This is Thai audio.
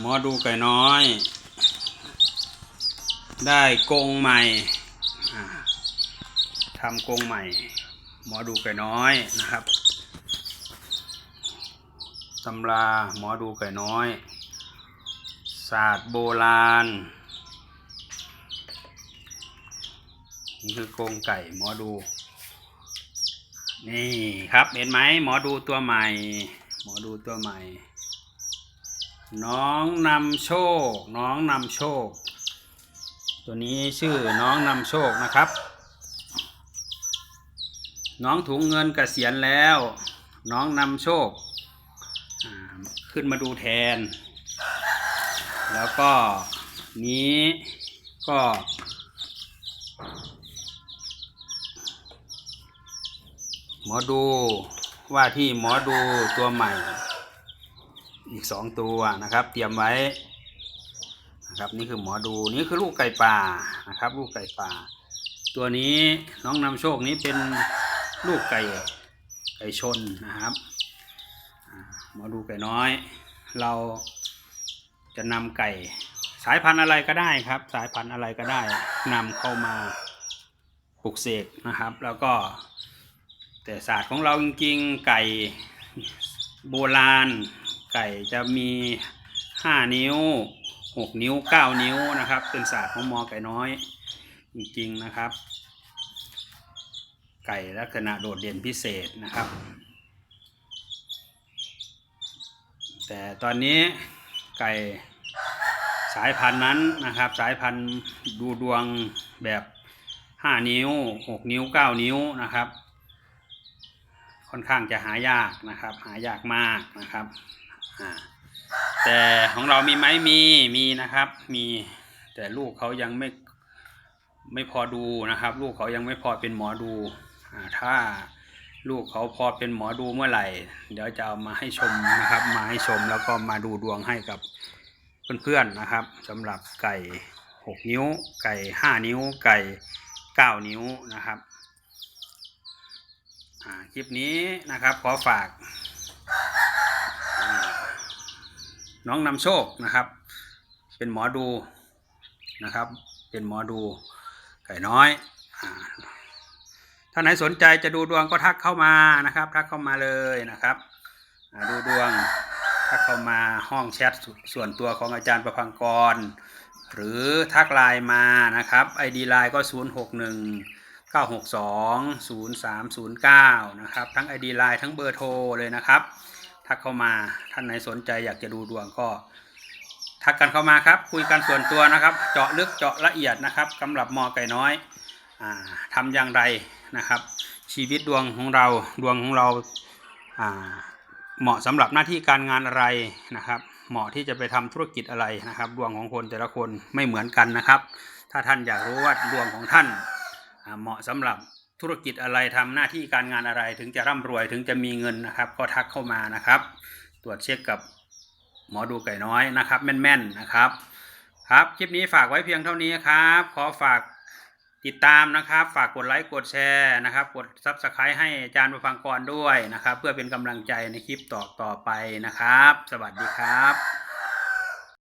หมอดูไก่น้อย ได้กงใหม่ทำกงใหม่ หมอดูไก่น้อยนะครับตำราหมอดูไก่น้อย ศาสตร์โบราณนี่คือกงไก่หมอดู นี่ครับเห็นไหมหมอดูตัวใหม่ หมอดูตัวใหม่ น้องนำโชค น้องนำโชค ตัวนี้ชื่อน้องนำโชคนะครับ น้องถุงเงินเกษียณแล้ว น้องนำโชค ขึ้นมาดูแทน แล้วก็นี้ก็หมอดูว่าที่หมอดูตัวใหม่ อีกสองตัวนะครับ เตรียมไว้นะครับนี่คือหมอดูนี่คือลูกไก่ป่านะครับ ลูกไก่ป่า ตัวนี้น้องนำโชคนี้เป็นลูกไก่ไก่ชนนะครับหมอดูไก่น้อย เราจะนำไก่สายพันธุ์อะไรก็ได้ครับ สายพันธุ์อะไรก็ได้นำเข้ามาปลุกเสกนะครับ แล้วก็ แต่ศาสตร์ของเราจริงๆไก่โบราณ ไก่จะมีห้านิ้วหกนิ้วเก้านิ้วนะครับ เป็นศาสตร์ของมอไก่น้อยจริงๆนะครับ ไก่ลักษณะโดดเด่นพิเศษนะครับ แต่ตอนนี้ไก่สายพันธุ์นั้นนะครับ สายพันธุ์ดูดวงแบบห้านิ้วหกนิ้วเก้านิ้วนะครับ ค่อนข้างจะหายากนะครับ หายากมากนะครับ แต่ของเรามีไหมมีมีนะครับ มีแต่ลูกเขายังไม่ไม่พอดูนะครับ ลูกเขายังไม่พอเป็นหมอดูอ่าถ้าลูกเขาพอเป็นหมอดูเมื่อไหร่ เดี๋ยวจะเอามาให้ชมนะครับ มาให้ชมแล้วก็มาดูดวงให้กับเพื่อนๆนะครับสำหรับไก่หกนิ้ว ไก่ห้านิ้ว ไก่เก้านิ้วนะครับคลิปนี้นะครับขอฝาก น้องนำโชคนะครับ เป็นหมอดูนะครับ เป็นหมอดูไก่น้อยอาถ้าไหนสนใจจะดูดวงก็ทักเข้ามานะครับ ทักเข้ามาเลยนะครับดูดวงทักเข้ามาห้องแชทสส่วนตัวของอาจารย์ประพังกร หรือทักไลน์มานะครับ ID ไลน์ก็ 0 6 1 962 0309 นะครับ ทั้ง ID ไลน์ทั้งเบอร์โทรเลยนะครับ ทักเข้ามาท่านไหนสนใจอยากจะดูดวงก็ทักกันเข้ามาครับ คุยกันส่วนตัวนะครับ เจาะลึกเจาะละเอียดนะครับสำหรับมอไก่น้อยอาทำอย่างไรนะครับ ชีวิตดวงของเราดวงของเราเหมาะสำหรับหน้าที่การงานอะไรนะครับ เหมาะที่จะไปทำธุรกิจอะไรนะครับ ดวงของคนแต่ละคนไม่เหมือนกันนะครับ ถ้าท่านอยากรู้ว่าดวงของท่านเหมาะสำหรับ ธุรกิจอะไรทำหน้าที่การงานอะไรถึงจะร่ำรวยถึงจะมีเงินนะครับ ก็ทักเข้ามานะครับ ตรวจเช็คกับหมอดูไก่น้อยนะครับ แม่นๆนะครับ ครับคลิปนี้ฝากไว้เพียงเท่านี้ครับ ขอฝากติดตามนะครับ ฝากกดไลค์กดแชร์นะครับ กดซับสไครต์ให้อาจารย์ประฟังกรด้วยนะครับ เพื่อเป็นกำลังใจในคลิปต่อต่อไปนะครับ สวัสดีครับ